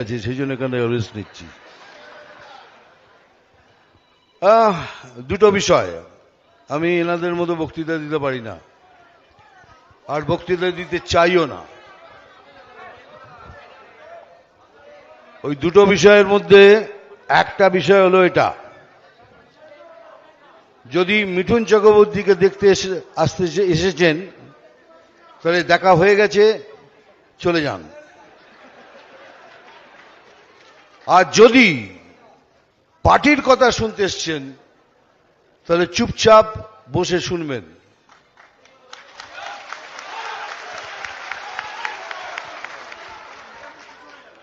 আছে, সেই জন্য এখানে রেস্ট নিচ্ছি। দুটো বিষয়। আমি এনাদের মতো বক্তৃতা দিতে পারি না। আর বক্তৃতা দিতে চাইও না। ওই দুটো বিষয়ের মধ্যে একটা বিষয় হলো এটা। যদি মিঠুন চক্রবর্তীকে দেখতে এসে, আসতে এসেছেন, তাহলে দেখা হয়ে গেছে, চলে যান। আর যদি পার্টির কথা শুনতে এসছেন, তাহলে চুপচাপ বসে শুনবেন।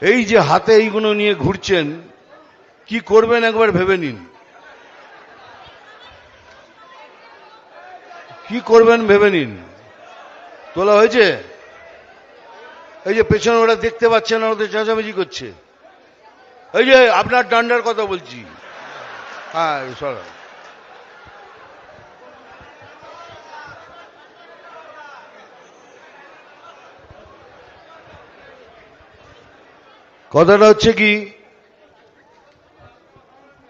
এই যে হাতে এইগুলো নিয়ে ঘুরছেন, কি করবেন একবার ভেবে নিন। কি করবেন ভেবে নিন। তোলা হয়েছে? এই যে পেছনে ওরা দেখতে পাচ্ছে না, ওদের চেঁচামেচি করছে। এই যে আপনার ডান্ডার কথা বলছি। হ্যাঁ কথাটা হচ্ছে কি,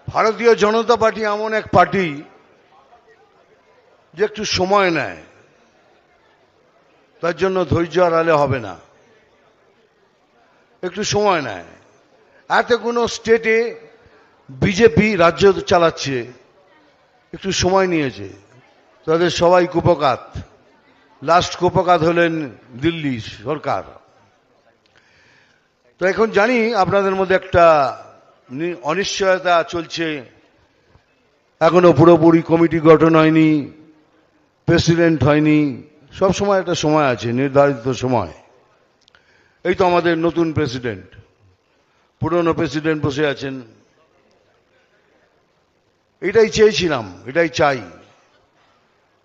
ভারতীয় জনতা পার্টি এমন এক পার্টি যে একটু সময় নেয়। তার জন্য ধৈর্য হারালে হবে না। একটু সময় নেয়। এত কোনো স্টেটে বিজেপি রাজ্য চালাচ্ছে, একটু সময় নিয়েছে। তাদের সবাই কুপকাত। লাস্ট কুপকাত হলেন দিল্লি সরকার। তো এখন জানি আপনাদের মধ্যে একটা অনিশ্চয়তা চলছে। এখনও পুরোপুরি কমিটি গঠন হয়নি, প্রেসিডেন্ট হয়নি সব সময় একটা সময় আছে, নির্ধারিত সময়। এই তো আমাদের নতুন প্রেসিডেন্ট। পুরনো প্রেসিডেন্ট বসে আছেন। এটাই চেয়েছিলাম, এটাই চাই।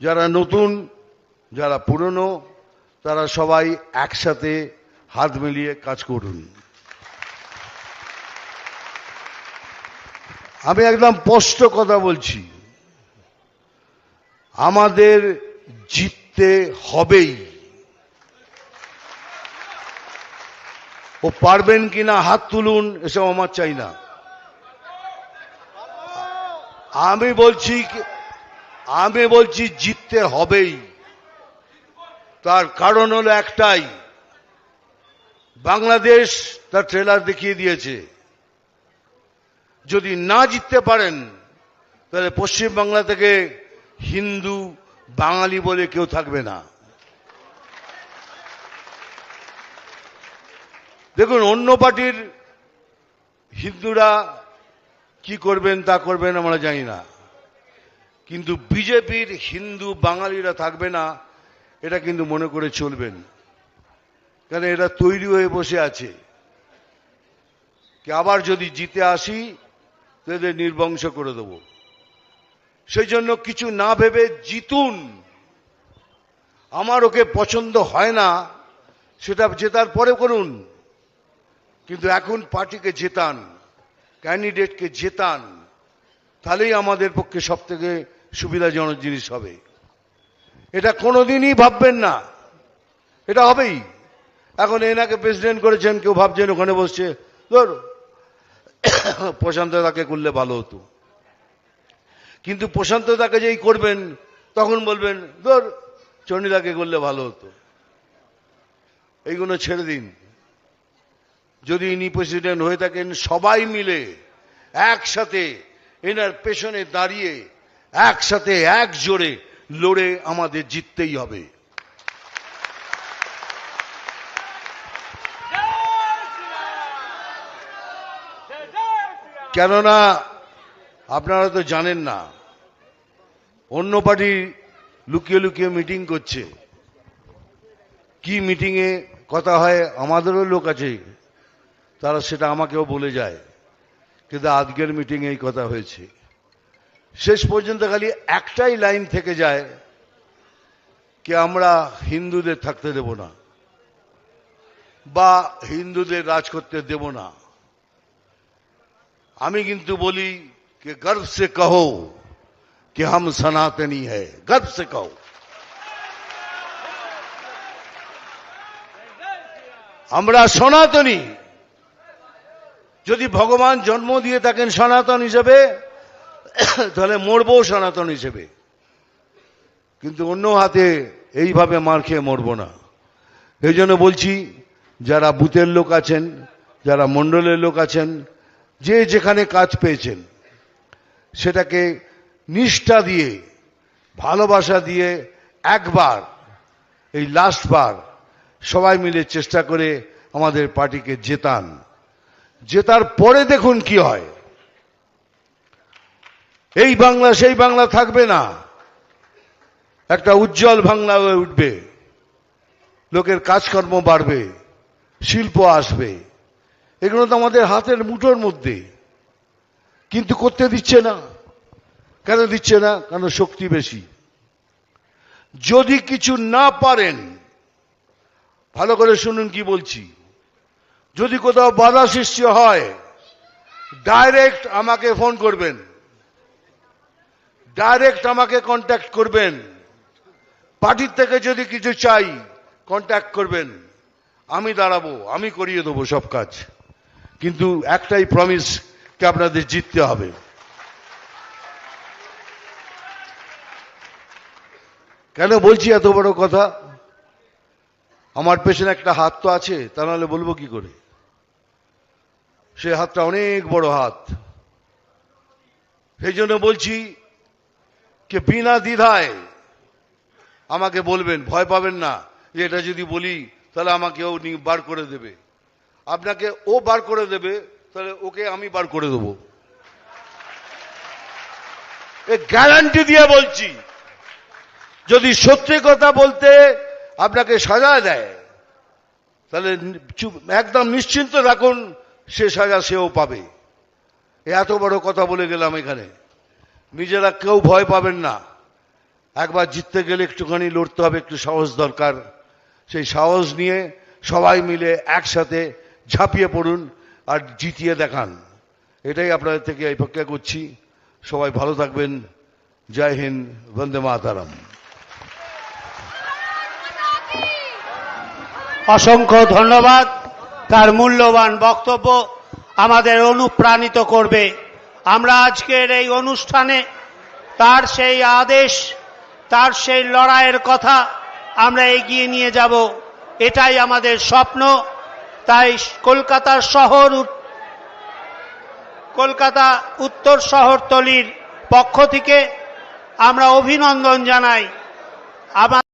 যারা নতুন, যারা পুরনো, তারা সবাই একসাথে হাত মিলিয়ে কাজ করুন। আমি একদম স্পষ্ট কথা বলছি। আমাদের জিততে হবেই। ও পারবেন কিনা হাত তুলুন, এসব আমার চাই না। আমি বলছি আমি বলছি জিততে হবেই। তার কারণ হলো একটাই, বাংলাদেশ তার ট্রেলার দেখিয়ে দিয়েছে। যদি না জিততে পারেন, তাহলে পশ্চিম বাংলা থেকে হিন্দু, বাঙালি বলে কেউ থাকবে না। দেখুন, অন্য পার্টির হিন্দুরা কি করবেন, তা করবেন আমরা জানি না। কিন্তু বিজেপির হিন্দু বাঙালিরা থাকবে না, এটা কিন্তু মনে করে চলবেন। কারণ এটা তৈরি হয়ে বসে আছে। আবার যদি জিতে আসি, তো এদের নির্বংশ করে দেব। সেই জন্য কিছু না ভেবে জিতুন। আমার ওকে পছন্দ হয় না, সেটা জেতার পরে করুন। কিন্তু এখন পার্টিকে জেতান, ক্যান্ডিডেটকে জেতান, তাহলেই আমাদের পক্ষে সব থেকে সুবিধাজনক জিনিস হবে। এটা কোনোদিনই ভাববেন না। এটা হবেই। এখন এনাকে প্রেসিডেন্ট করেছেন, কেউ ভাবছেন ওখানে বসছে। ধর, প্রশান্ত দাকে করলে ভালো হতো। কিন্তু প্রশান্ত দাকে যেই করবেন, তখন বলবেন, ধর চন্ডিদাকে করলে ভালো হতো। এইগুলো ছেড়ে দিন। যদি ইনি প্রেসিডেন্ট হয়ে থাকেন, সবাই মিলে একসাথে এনার পেছনে দাঁড়িয়ে একসাথে এক জোরে লড়ে আমাদের জিততেই হবে। কেননা আপনারা তো জানেন না, অন্য পার্টি লুকিয়ে লুকিয়ে মিটিং করছে। কি মিটিংয়ে কথা হয় আমাদেরও লোক আছে। তারা সেটা আমাকেও বলে যায় কিন্তু আজকের মিটিংয়ে এই কথা হয়েছে শেষ পর্যন্ত খালি একটাই লাইন থেকে যায় কি আমরা হিন্দুদের থাকতে দেব না বা হিন্দুদের রাজ করতে দেব না আমি কিন্তু বলি कि गर्व से कहो कि हम सनातनी है गर्व से कहो আমরা সনাতনী যদি ভগবান জন্ম দিয়ে থাকেন সনাতন হিসেবে, তাহলে মরবো সনাতন হিসেবে। কিন্তু অন্য হাতে এইভাবে মার খেয়ে মরবো না। এই জন্য বলছি, যারা বুথের লোক আছেন, যারা মণ্ডলের লোক আছেন, যে যেখানে কাজ পেয়েছেন, সেটাকে নিষ্ঠা দিয়ে, ভালোবাসা দিয়ে একবার, এই লাস্টবার সবাই মিলে চেষ্টা করে আমাদের পার্টিকে জেতান। জেতার পরে দেখুন কি হয়। এই বাংলা, সেই বাংলা থাকবে না। একটা উজ্জ্বল বাংলা হয়ে উঠবে। লোকের কাজকর্ম বাড়বে, শিল্প আসবে। এগুলো তো আমাদের হাতের মুঠোর মধ্যে। কিন্তু করতে দিচ্ছে না। কেন দিচ্ছে না? কেন শক্তি বেশি? যদি কিছু না পারেন, ভালো করে শুনুন কি বলছি। যদি কোথাও বাধা সৃষ্টি হয় ডাইরেক্ট আমাকে ফোন করবেন। ডাইরেক্ট আমাকে কন্ট্যাক্ট করবেন। পার্টির থেকে যদি কিছু চাই কন্ট্যাক্ট করবেন। আমি দাঁড়াবো, আমি করিয়ে দেবো সব কাজ। কিন্তু একটাই প্রমিস কে আপনাদের জিততে হবে। কেন বলছি এত বড় কথা? আমার পেছনে একটা হাত তো আছে, তা নাহলে বলব কি করে? সে হাতটা অনেক বড় হাত। সেই জন্য বলছি যে বিনা দ্বিধায় আমাকে বলবেন, ভয় পাবেন না। যে এটা যদি বলি, তাহলে আমাকে ও বার করে দেবে। আপনাকে ও বার করে দেবে, তাহলে ওকে আমি বার করে দেবো। গ্যারান্টি দিয়ে বলছি, যদি সত্যি কথা বলতে আপনাকে সাজা দেয়, তাহলে একদম নিশ্চিন্ত রাখুন সে সাজা সেও পাবে। এত বড় কথা বলে গেলাম এখানে। নিজেরা কেউ ভয় পাবেন না। একবার জিততে গেলে একটুখানি লড়তে হবে, একটু সাহস দরকার। সেই সাহস নিয়ে সবাই মিলে একসাথে ঝাঁপিয়ে পড়ুন আর জিতিয়ে দেখান। এটাই আপনাদের থেকে প্রক্রিয়া করছি। সবাই ভালো থাকবেন। জয় হিন্দ, বন্দে মাতারাম। অসংখ্য ধন্যবাদ। তার মূল্যবান বক্তব্য আমাদের অনুপ্রাণিত করবে। আমরা আজকের এই অনুষ্ঠানে তার সেই আদেশ, তার সেই লড়াইয়ের কথা আমরা এগিয়ে নিয়ে যাব। এটাই আমাদের স্বপ্ন। তাই কলকাতার শহর কলকাতা উত্তর শহরতলির পক্ষ থেকে আমরা অভিনন্দন জানাই। আমার